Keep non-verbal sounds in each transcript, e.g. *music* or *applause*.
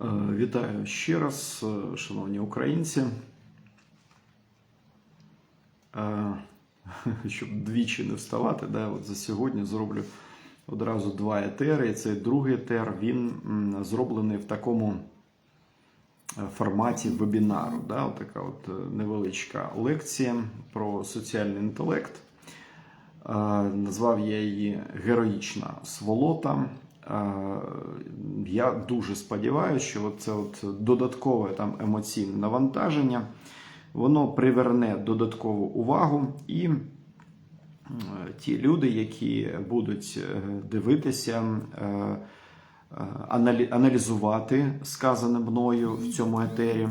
Е, Вітаю ще раз, е, шановні українці. Е, *laughs* Щоб двічі не вставати, да, от за сьогодні зроблю одразу два етери. І цей другий етер він зроблений в такому форматі вебінару. Да, от така от невеличка лекція про соціальний інтелект. Назвав я її Героїчна сволота. Я дуже сподіваюся, що це от додаткове там емоційне навантаження, воно приверне додаткову увагу і ті люди, які будуть е, дивитися, е, е, аналі- аналізувати сказане мною в цьому етері,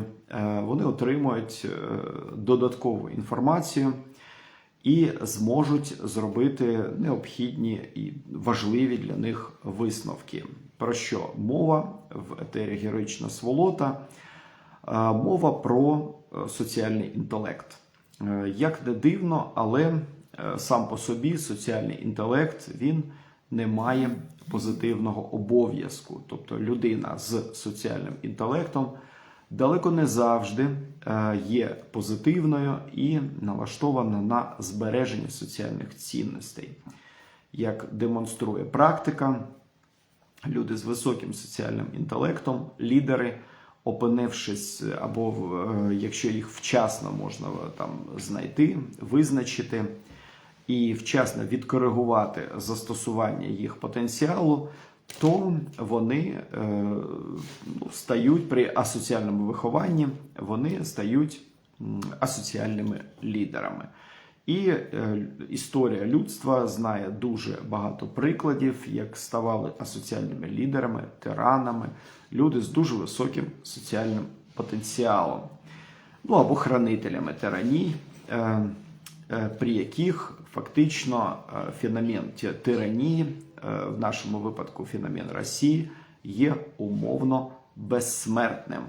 вони отримують додаткову інформацію і зможуть зробити необхідні і важливі для них висновки. Про що мова в етері Героїчна сволота? Е, Мова про е, соціальний інтелект. Е, Як не дивно, але сам по собі соціальний інтелект він не має позитивного обов'язку. Тобто людина з соціальним інтелектом далеко не завжди е, є позитивною і налаштована на збереження соціальних цінностей. Як демонструє практика, люди з високим соціальним інтелектом, лідери, опинившись, або е, якщо їх вчасно можна е, там знайти, визначити і вчасно відкоригувати застосування їх потенціалу, то вони е, ну, стають при асоціальному вихованні, вони стають асоціальними лідерами. І е, історія людства знає дуже багато прикладів, як ставали асоціальними лідерами, тиранами, люди з дуже високим соціальним потенціалом, ну або хранителями тираній, е, при яких фактично феномен тиранії, в нашому випадку феномен Росії, є умовно безсмертним.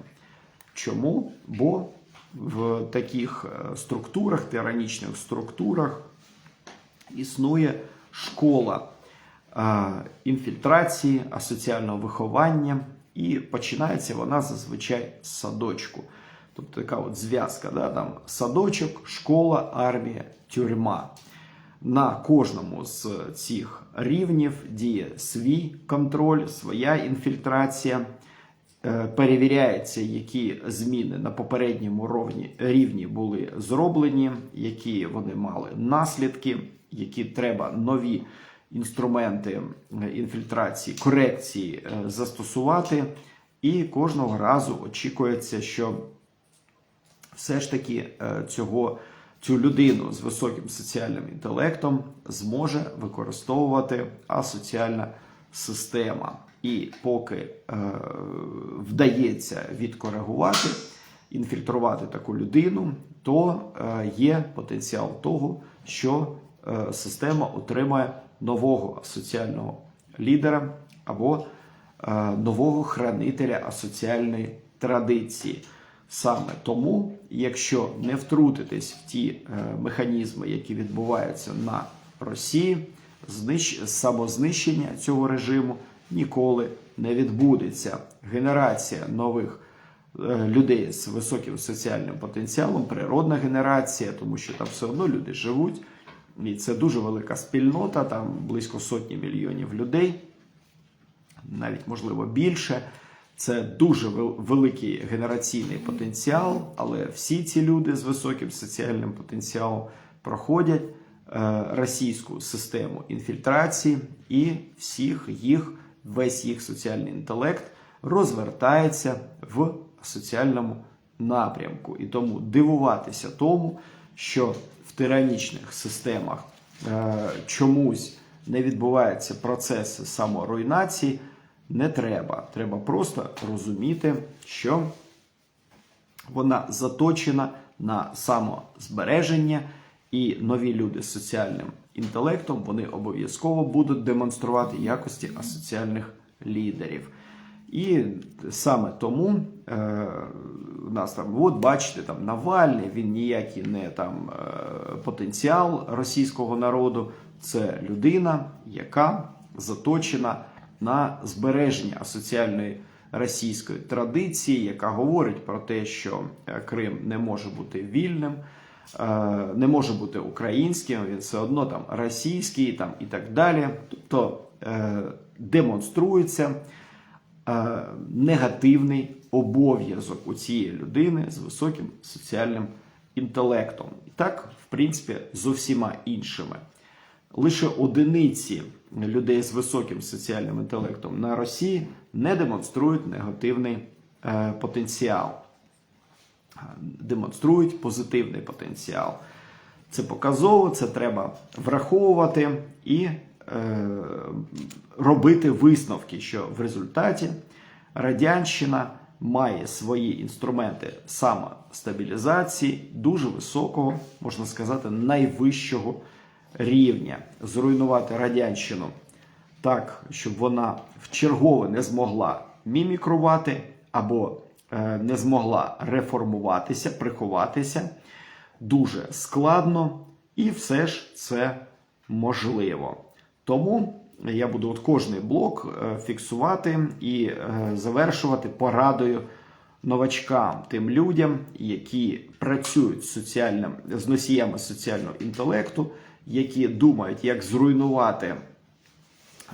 Чому? Бо в таких е, структурах, тиранічних структурах, існує школа е, інфільтрації, асоціального виховання, і починається вона зазвичай з садочку. Тобто така от зв'язка, да, там садочок, школа, армія, тюрма. На кожному з цих рівнів діє свій контроль, своя інфільтрація. Е, Перевіряється, які зміни на попередньому рівні, були зроблені, які вони мали наслідки, які треба нові інструменти е, інфільтрації, корекції е, застосувати. І кожного разу очікується, що все ж таки цього, цю людину з високим соціальним інтелектом зможе використовувати асоціальна система. І поки е, вдається відкоригувати, інфільтрувати таку людину, то е, є потенціал того, що е, система отримає нового соціального лідера або е, нового хранителя асоціальної традиції. Саме тому, якщо не втрутитись в ті е, механізми, які відбуваються на Росії, знищ... самознищення цього режиму ніколи не відбудеться. Генерація нових е, людей з високим соціальним потенціалом, природна генерація, тому що там все одно люди живуть, і це дуже велика спільнота, там близько сотні мільйонів людей навіть можливо більше. Це дуже великий генераційний потенціал, але всі ці люди з високим соціальним потенціалом проходять е, російську систему інфільтрації, і всіх їх, весь їх соціальний інтелект розвертається в соціальному напрямку. І тому дивуватися тому, що в тиранічних системах е, чомусь не відбуваються процеси саморуйнації, не треба. Треба просто розуміти, що вона заточена на самозбереження, і нові люди з соціальним інтелектом вони обов'язково будуть демонструвати якості асоціальних лідерів. І саме тому е, у нас там, от бачите, там Навальний, він ніякий не там е, потенціал російського народу. Це людина, яка заточена на збереження асоціальної російської традиції, яка говорить про те, що е, Крим не може бути вільним, е, не може бути українським, він все одно там російський там, і так далі. Тобто е, демонструється негативний обов'язок у цієї людини з високим соціальним інтелектом. І так, в принципі, з усіма іншими. Лише одиниці людей з високим соціальним інтелектом на Росії не демонструють негативний е, потенціал, демонструють позитивний потенціал. Це показово, це треба враховувати і е, робити висновки, що в результаті Радянщина має свої інструменти самостабілізації дуже високого, можна сказати, найвищого рівня. Зруйнувати радянщину так, щоб вона в чергове не змогла мімікрувати або е, не змогла реформуватися, приховатися. Дуже складно, і все ж це можливо. Тому я буду от кожний блок е, фіксувати і е, завершувати порадою новачкам, тим людям, які працюють з з носіями соціального інтелекту, які думають, як зруйнувати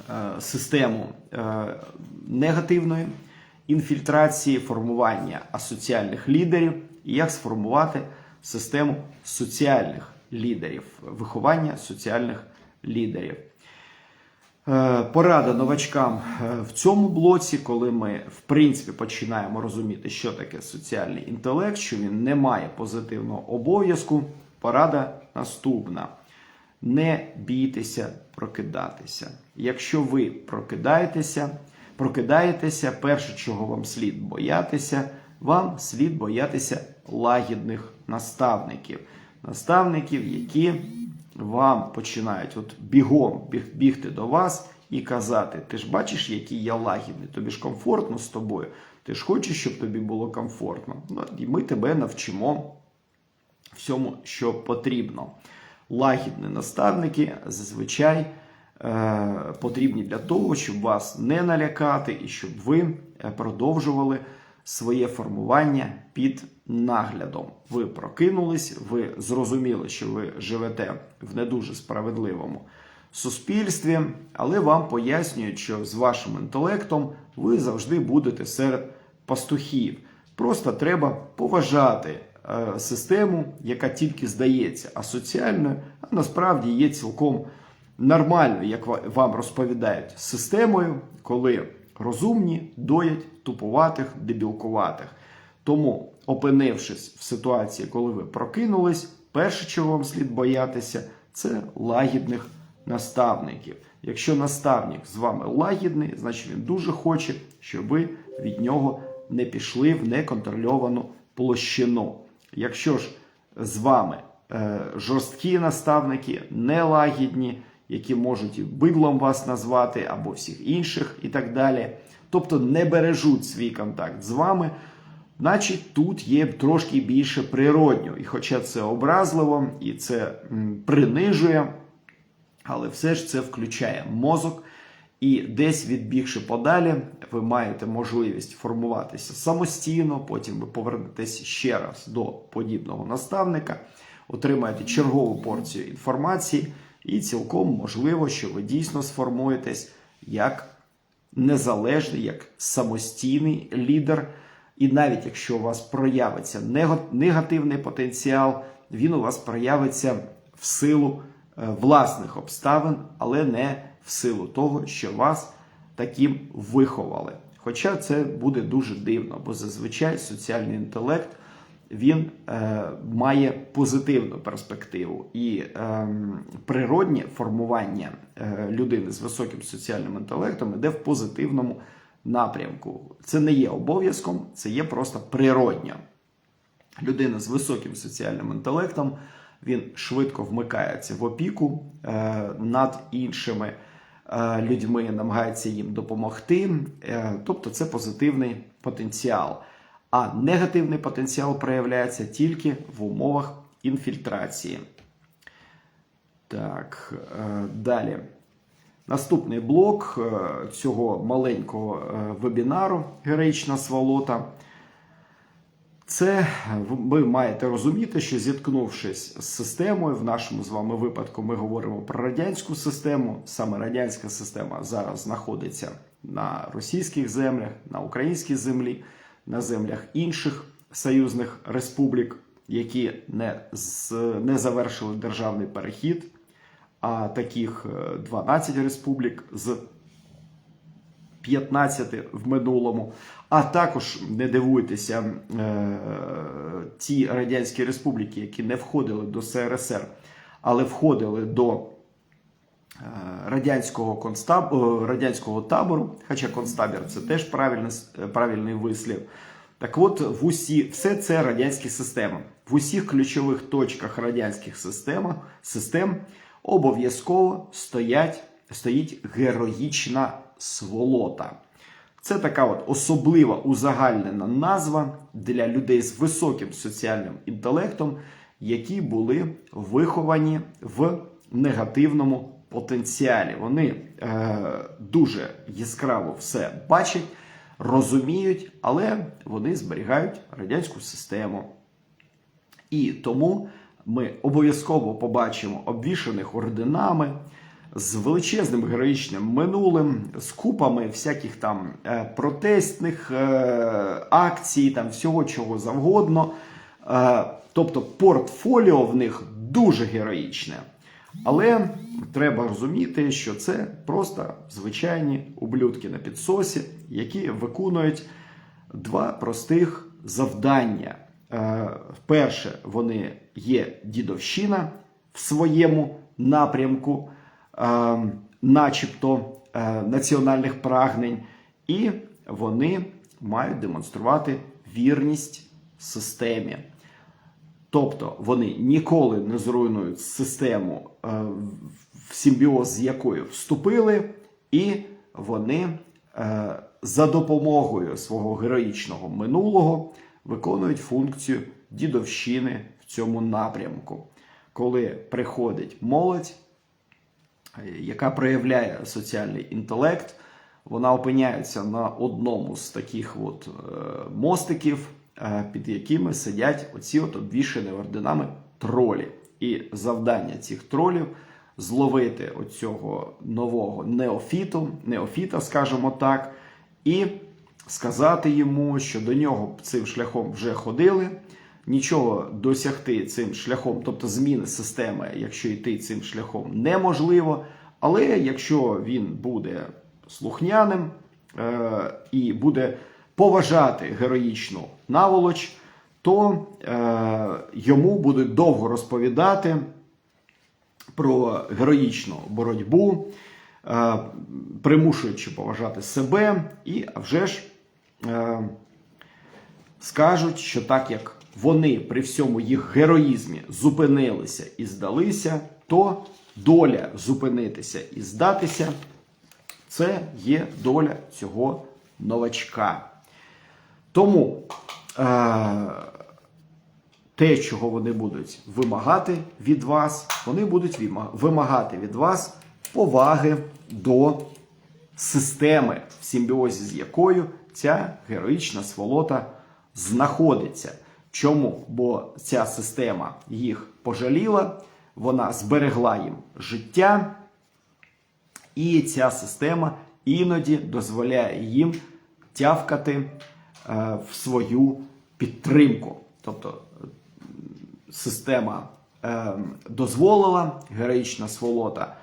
е, систему негативної інфільтрації, формування асоціальних лідерів, і як сформувати систему соціальних лідерів, виховання соціальних лідерів. Е, Порада новачкам е, в цьому блоці, коли ми в принципі починаємо розуміти, що таке соціальний інтелект, що він не має позитивного обов'язку. Порада наступна: не бійтеся прокидатися. Якщо ви прокидаєтеся, прокидаєтеся, перше, чого вам слід боятися, вам слід боятися лагідних наставників, наставників, які вам починають от бігом бігти до вас і казати: ти ж бачиш, який я лагідний, тобі ж комфортно з тобою. Ти ж хочеш, щоб тобі було комфортно. Ну, І ми тебе навчимо всьому, що потрібно. Лагідні наставники зазвичай е, потрібні для того, щоб вас не налякати і щоб ви е, продовжували своє формування під наглядом. Ви прокинулись, ви зрозуміли, що ви живете в не дуже справедливому суспільстві, але вам пояснюють, що з вашим інтелектом ви завжди будете серед пастухів. Просто треба поважати систему, яка тільки здається асоціальною, а насправді є цілком нормальною, як вам розповідають, системою, коли розумні доять тупуватих, дебілкуватих. Тому, опинившись в ситуації, коли ви прокинулись, перше, чого вам слід боятися, це лагідних наставників. Якщо наставник з вами лагідний, значить він дуже хоче, щоб ви від нього не пішли в неконтрольовану площину. Якщо ж з вами е, жорсткі наставники, нелагідні, які можуть і бидлом вас назвати, або всіх інших, і так далі, тобто не бережуть свій контакт з вами. Значить, тут є трошки більше природньо. І хоча це образливо і це принижує, але все ж це включає мозок. І десь відбігши подалі, ви маєте можливість формуватися самостійно, потім ви повернетесь ще раз до подібного наставника, отримаєте чергову порцію інформації, і цілком можливо, що ви дійсно сформуєтесь як незалежний, як самостійний лідер. І навіть якщо у вас проявиться негативний потенціал, він у вас проявиться в силу е, власних обставин, але не в силу того, що вас таким виховали. Хоча це буде дуже дивно, бо зазвичай соціальний інтелект він е, має позитивну перспективу і е, природнє формування е, людини з високим соціальним інтелектом іде в позитивному напрямку. Це не є обов'язком, це є просто природньо. Людина з високим соціальним інтелектом він швидко вмикається в опіку е, над іншими людьми, намагається їм допомогти. Е, тобто це позитивний потенціал. А негативний потенціал проявляється тільки в умовах інфільтрації. Так, е, далі. Наступний блок е, цього маленького е, вебінару Героїчна сволота. Це ви маєте розуміти, що зіткнувшись з системою, в нашому з вами випадку ми говоримо про радянську систему. Саме радянська система зараз знаходиться на російських землях, на українській землі, на землях інших союзних республік, які не, не завершили державний перехід. А таких е, 12 республік з 15 в минулому. А також не дивуйтеся, е, ті радянські республіки, які не входили до СРСР, але входили до е, радянського, констаб... е, радянського табору, хоча концтабір це теж правильний, правильний вислів. Так от, в усі, все це радянські системи. В усіх ключових точках радянських систем, систем обов'язково стоять, стоїть героїчна сволота. Це така от особлива узагальнена назва для людей з високим соціальним інтелектом, які були виховані в негативному потенціалі. Вони е, дуже яскраво все бачать, розуміють, але вони зберігають радянську систему. І тому ми обов'язково побачимо обвішаних орденами з величезним героїчним минулим, з купами всяких там е, протестних е, акцій, там всього чого завгодно. Е, тобто портфоліо в них дуже героїчне. Але треба розуміти, що це просто звичайні ублюдки на підсосі, які виконують два простих завдання. Перше, вони є дідовщина в своєму напрямку, начебто е, національних прагнень, і вони мають демонструвати вірність системі. Тобто вони ніколи не зруйнують систему, е, в симбіоз з якою вступили, і вони е, за допомогою свого героїчного минулого виконують функцію дідовщини в цьому напрямку. Коли приходить молодь, яка проявляє соціальний інтелект, вона опиняється на одному з таких от мостиків, під якими сидять оці от обвішані орденами тролі. І завдання цих тролів зловити оцього нового неофіту, неофіта, скажімо так, і сказати йому, що до нього цим шляхом вже ходили. Нічого досягти цим шляхом, тобто зміни системи, якщо йти цим шляхом, неможливо. Але якщо він буде слухняним е- і буде поважати героїчну наволоч, то е, йому будуть довго розповідати про героїчну боротьбу, е, примушуючи поважати себе, і а вже ж е, скажуть, що так як вони при всьому їх героїзмі зупинилися і здалися, то доля зупинитися і здатися це є доля цього новачка. Тому е, те, чого вони будуть вимагати від вас, вони будуть вимагати від вас поваги до системи, в симбіозі з якою ця героїчна сволота знаходиться. Чому? Бо ця система їх пожаліла, вона зберегла їм життя, і ця система іноді дозволяє їм тявкати е, в свою підтримку. Тобто система е, дозволила, героїчна сволота,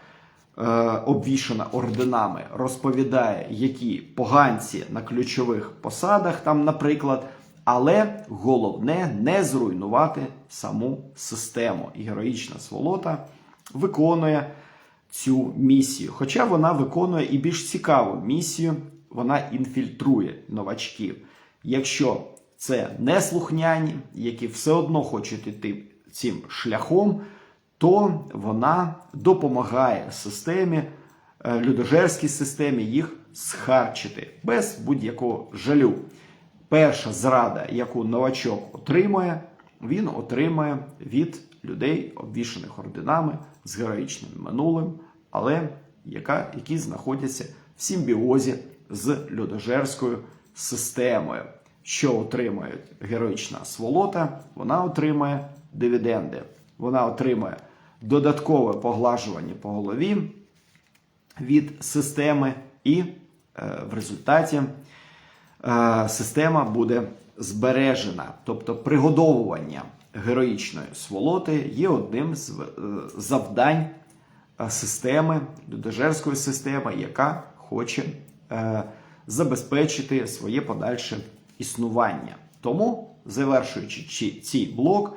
е, обвішана орденами, розповідає, які поганці на ключових посадах, там, наприклад. Але головне не зруйнувати саму систему. І героїчна сволота виконує цю місію. Хоча вона виконує і більш цікаву місію, вона інфільтрує новачків. Якщо це неслухняні, які все одно хочуть йти цим шляхом, то вона допомагає системі, е, людожерській системі їх схарчити без будь-якого жалю. Перша зрада, яку новачок отримує, він отримує від людей, обвішаних орденами з героїчним минулим, але яка, які знаходяться в симбіозі з людожерською системою. Що отримує героїчна сволота? Вона отримує дивіденди. Вона отримує додаткове поглажування по голові від системи, і е, в результаті система буде збережена. Тобто пригодовування героїчної сволоти є одним з е, завдань е, системи, людожерської системи, яка хоче е, забезпечити своє подальше існування. Тому, завершуючи цей блок,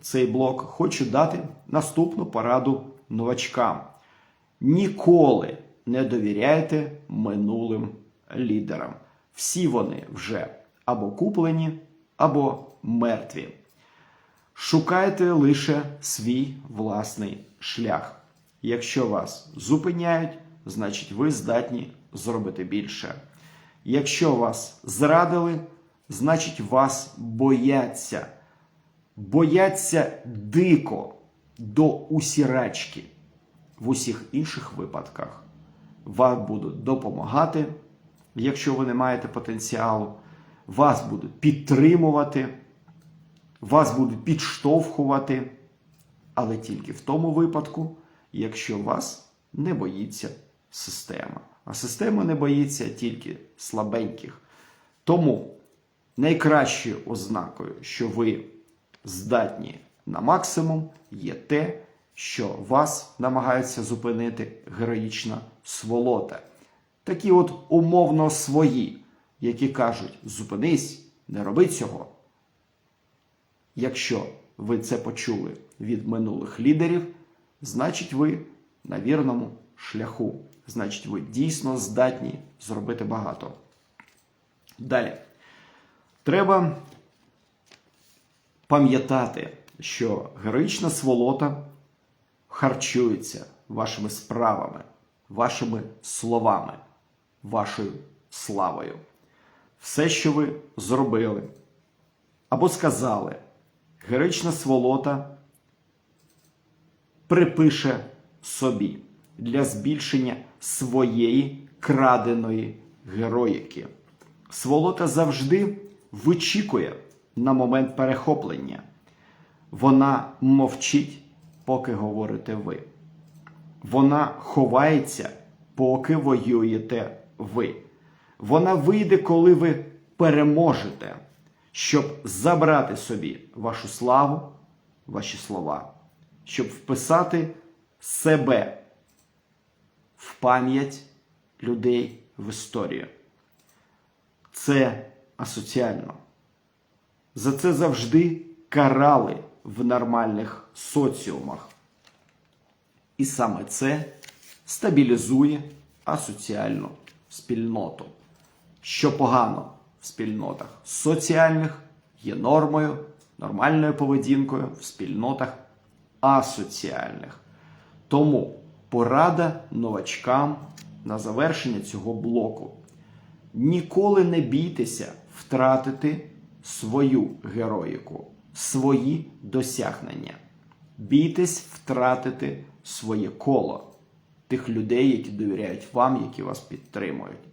цей блок, хочу дати наступну пораду новачкам. Ніколи не довіряйте минулим лідерам. Всі вони вже або куплені, або мертві. Шукайте лише свій власний шлях. Якщо вас зупиняють, значить ви здатні зробити більше. Якщо вас зрадили, значить вас бояться. Бояться дико до усірачки. В усіх інших випадках вам будуть допомагати, якщо ви не маєте потенціалу, вас будуть підтримувати, вас будуть підштовхувати, але тільки в тому випадку, якщо вас не боїться система. А система не боїться тільки слабеньких. Тому найкращою ознакою, що ви здатні на максимум, є те, що вас намагаються зупинити героїчна сволота. Такі от умовно свої, які кажуть: зупинись, не роби цього. Якщо ви це почули від минулих лідерів, значить ви на вірному шляху. Значить, ви дійсно здатні зробити багато. Далі. Треба пам'ятати, що героїчна сволота харчується вашими справами, вашими словами, вашою славою. Все, що ви зробили або сказали, героїчна сволота припише собі для збільшення своєї краденої героїки. Сволота завжди вичікує на момент перехоплення. Вона мовчить, поки говорите ви. Вона ховається, поки воюєте ви. Вона вийде, коли ви переможете, щоб забрати собі вашу славу, ваші слова, щоб вписати себе в пам'ять людей в історію. Це асоціально. За це завжди карали в нормальних соціумах. І саме це стабілізує асоціальну спільноту. Що погано в спільнотах соціальних є нормою, нормальною поведінкою в спільнотах асоціальних. Тому порада новачкам на завершення цього блоку. Ніколи не бійтеся втратити свою героїку, свої досягнення. Бійтесь втратити своє коло тих людей, які довіряють вам, які вас підтримують.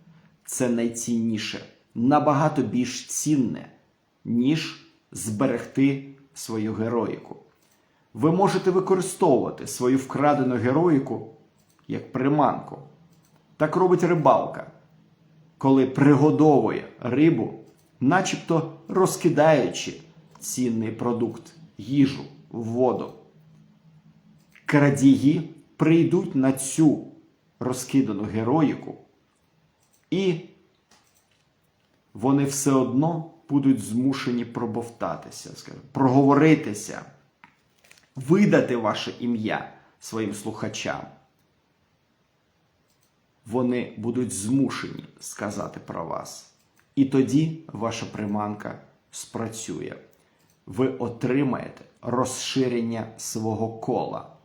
Це найцінніше, набагато більш цінне, ніж зберегти свою героїку. Ви можете використовувати свою вкрадену героїку як приманку. Так робить рибалка, коли пригодовує рибу, начебто розкидаючи цінний продукт, їжу воду. Крадії прийдуть на цю розкидану героїку, і вони все одно будуть змушені пробовтатися, скажімо, проговоритися, видати ваше ім'я своїм слухачам. Вони будуть змушені сказати про вас. І тоді ваша приманка спрацює. Ви отримаєте розширення свого кола.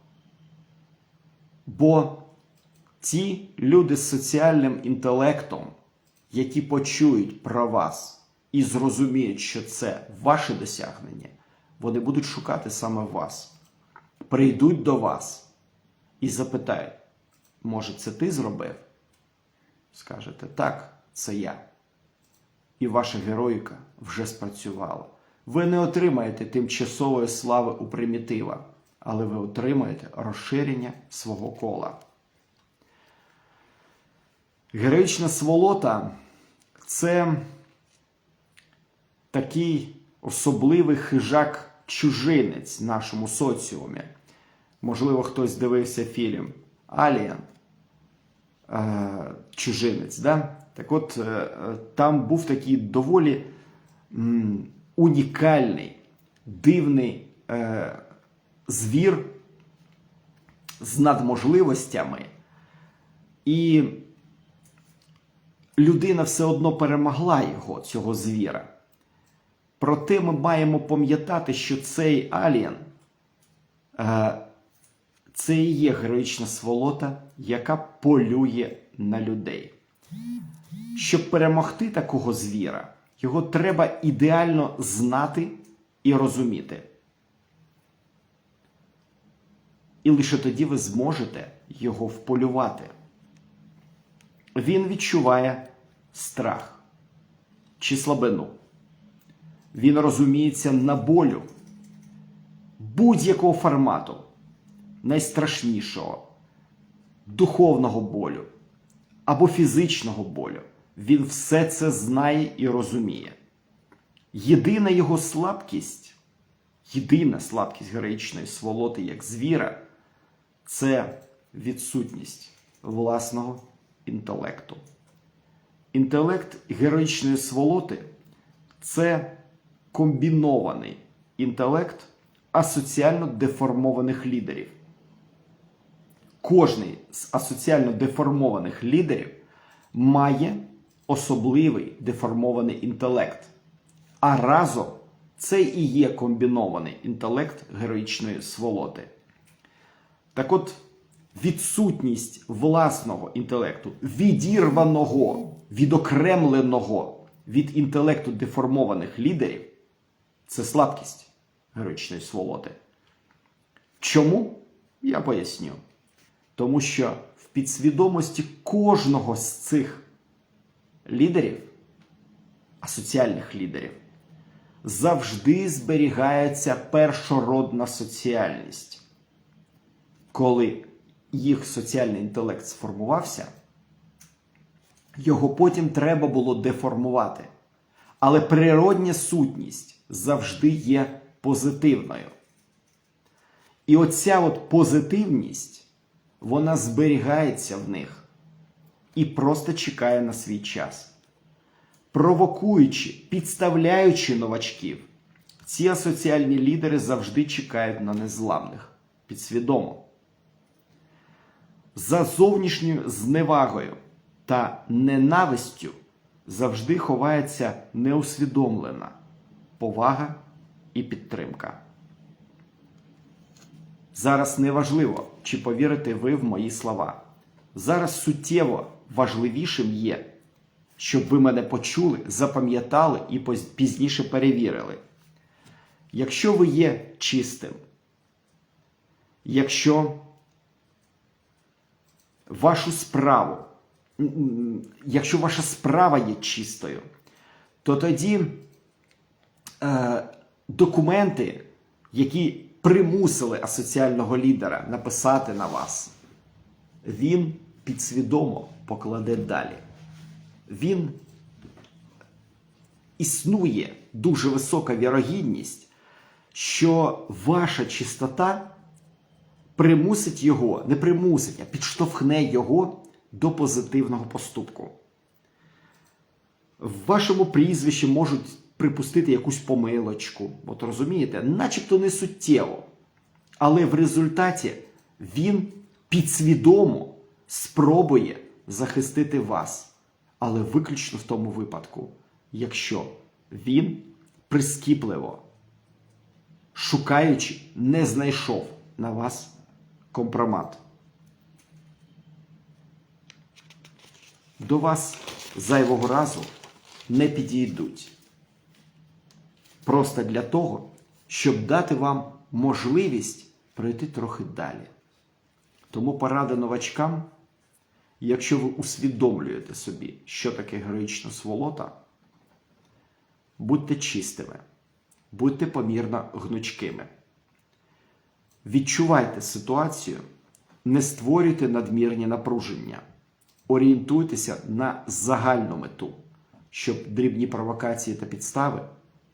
Бо ті люди з соціальним інтелектом, які почують про вас і зрозуміють, що це ваше досягнення, вони будуть шукати саме вас, прийдуть до вас і запитають: Може, це ти зробив? Скажете, так, це я. І ваша героїка вже спрацювала. Ви не отримаєте тимчасової слави у примітива, але ви отримаєте розширення свого кола. Героїчна сволота це такий особливий хижак чужинець в нашому соціумі. Можливо, хтось дивився фільм Аліен е, Чужинець. Да? Так от, е, там був такий доволі унікальний, дивний е, звір з надможливостями. І людина все одно перемогла його, цього звіра. Проте ми маємо пам'ятати, що цей Аліен е, це і є героїчна сволота, яка полює на людей. Щоб перемогти такого звіра, його треба ідеально знати і розуміти. І лише тоді ви зможете його вполювати. Він відчуває страх чи слабину. Він розуміється на болю будь-якого формату, найстрашнішого, духовного болю або фізичного болю. Він все це знає і розуміє. Єдина його слабкість, єдина слабкість героїчної сволоти як звіра це відсутність власного інтелекту. Інтелект героїчної сволоти це комбінований інтелект асоціально деформованих лідерів. Кожний з асоціально деформованих лідерів має особливий деформований інтелект. А разом це і є комбінований інтелект героїчної сволоти. Так от, відсутність власного інтелекту, відірваного, відокремленого від інтелекту деформованих лідерів це слабкість героїчної сволоти. Чому? Я поясню. Тому що в підсвідомості кожного з цих лідерів, асоціальних лідерів, завжди зберігається першородна соціальність. Коли їх соціальний інтелект сформувався, його потім треба було деформувати. Але природня сутність завжди є позитивною. І оця от позитивність, вона зберігається в них і просто чекає на свій час. Провокуючи, підставляючи новачків, ці асоціальні лідери завжди чекають на незламних підсвідомо. За зовнішньою зневагою та ненавистю завжди ховається неусвідомлена повага і підтримка. Зараз не важливо, чи повірите ви в мої слова. Зараз суттєво важливішим є, щоб ви мене почули, запам'ятали і пізніше перевірили. Якщо ви є чистим, якщо вашу справу, якщо ваша справа є чистою, то тоді е, документи, які примусили асоціального лідера написати на вас, він підсвідомо покладе далі. Він існує дуже висока вірогідність, що ваша чистота примусить його, не примусить, а підштовхне його до позитивного поступку. В вашому прізвищі можуть припустити якусь помилочку. От розумієте, начебто не суттєво. Але в результаті він підсвідомо спробує захистити вас. Але виключно в тому випадку, якщо він прискіпливо, шукаючи, не знайшов на вас компромат. До вас зайвого разу не підійдуть. Просто для того, щоб дати вам можливість пройти трохи далі. Тому порада новачкам якщо ви усвідомлюєте собі, що таке героїчна сволота, будьте чистими, будьте помірно гнучкими. Відчувайте ситуацію, не створюйте надмірні напруження, орієнтуйтеся на загальну мету, щоб дрібні провокації та підстави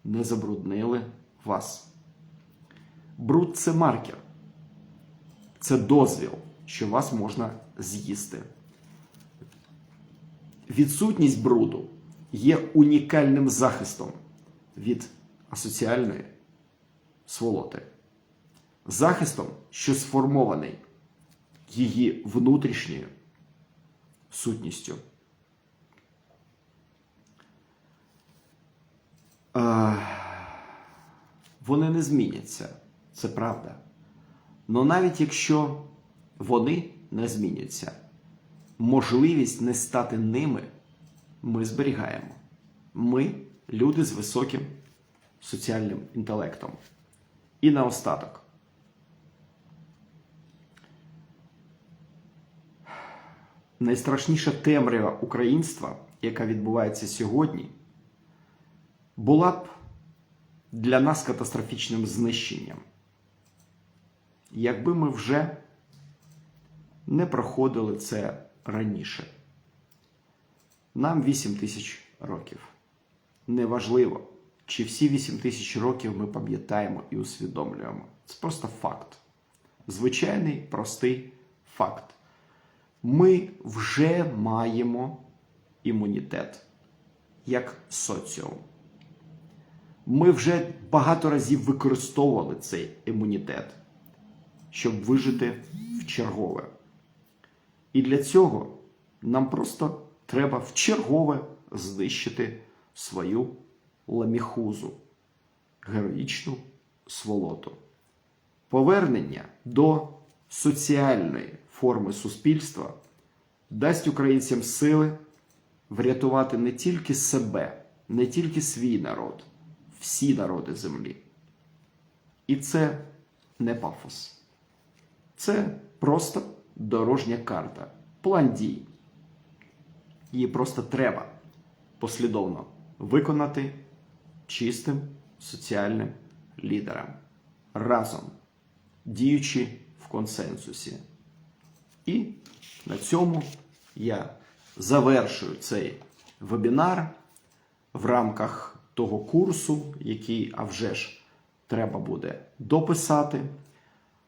не забруднили вас. Бруд це маркер, це дозвіл, що вас можна з'їсти. Відсутність бруду є унікальним захистом від асоціальної сволоти. Захистом, що сформований її внутрішньою сутністю. Вони не зміняться, це правда. Но навіть якщо вони не зміняться, можливість не стати ними ми зберігаємо. Ми люди з високим соціальним інтелектом. І наостаток. Найстрашніша темрява українства, яка відбувається сьогодні, була б для нас катастрофічним знищенням. Якби ми вже не проходили це раніше. Нам 8 тисяч років. Неважливо, чи всі 8 тисяч років ми пам'ятаємо і усвідомлюємо. Це просто факт. Звичайний простий факт. Ми вже маємо імунітет як соціум. Ми вже багато разів використовували цей імунітет, щоб вижити в чергове. І для цього нам просто треба в чергове знищити свою ламіхузу, героїчну сволоту. Повернення до соціальної форми суспільства дасть українцям сили врятувати не тільки себе, не тільки свій народ, всі народи землі. І це не пафос. Це просто дорожня карта, план дій. Її просто треба послідовно виконати чистим соціальним лідерам разом, діючи в консенсусі. І на цьому я завершую цей вебінар в рамках того курсу, який, а вже ж, треба буде дописати.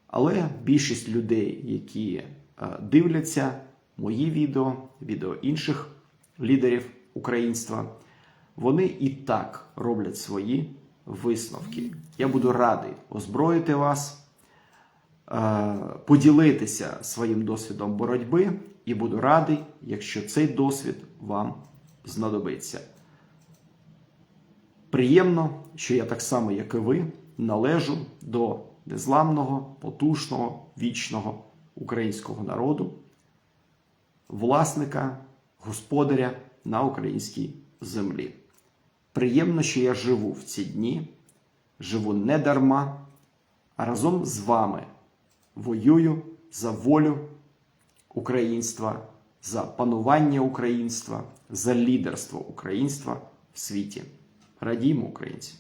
Але більшість людей, які е, дивляться мої відео, відео інших лідерів українства, вони і так роблять свої висновки. Я буду радий озброїти вас, поділитися своїм досвідом боротьби, і буду радий, якщо цей досвід вам знадобиться. Приємно, що я так само, як і ви, належу до незламного, потужного, вічного українського народу, власника, господаря на українській землі. Приємно, що я живу в ці дні, живу не дарма, а разом з вами воюю за волю українства, за панування українства, за лідерство українства в світі. Радімо, українці!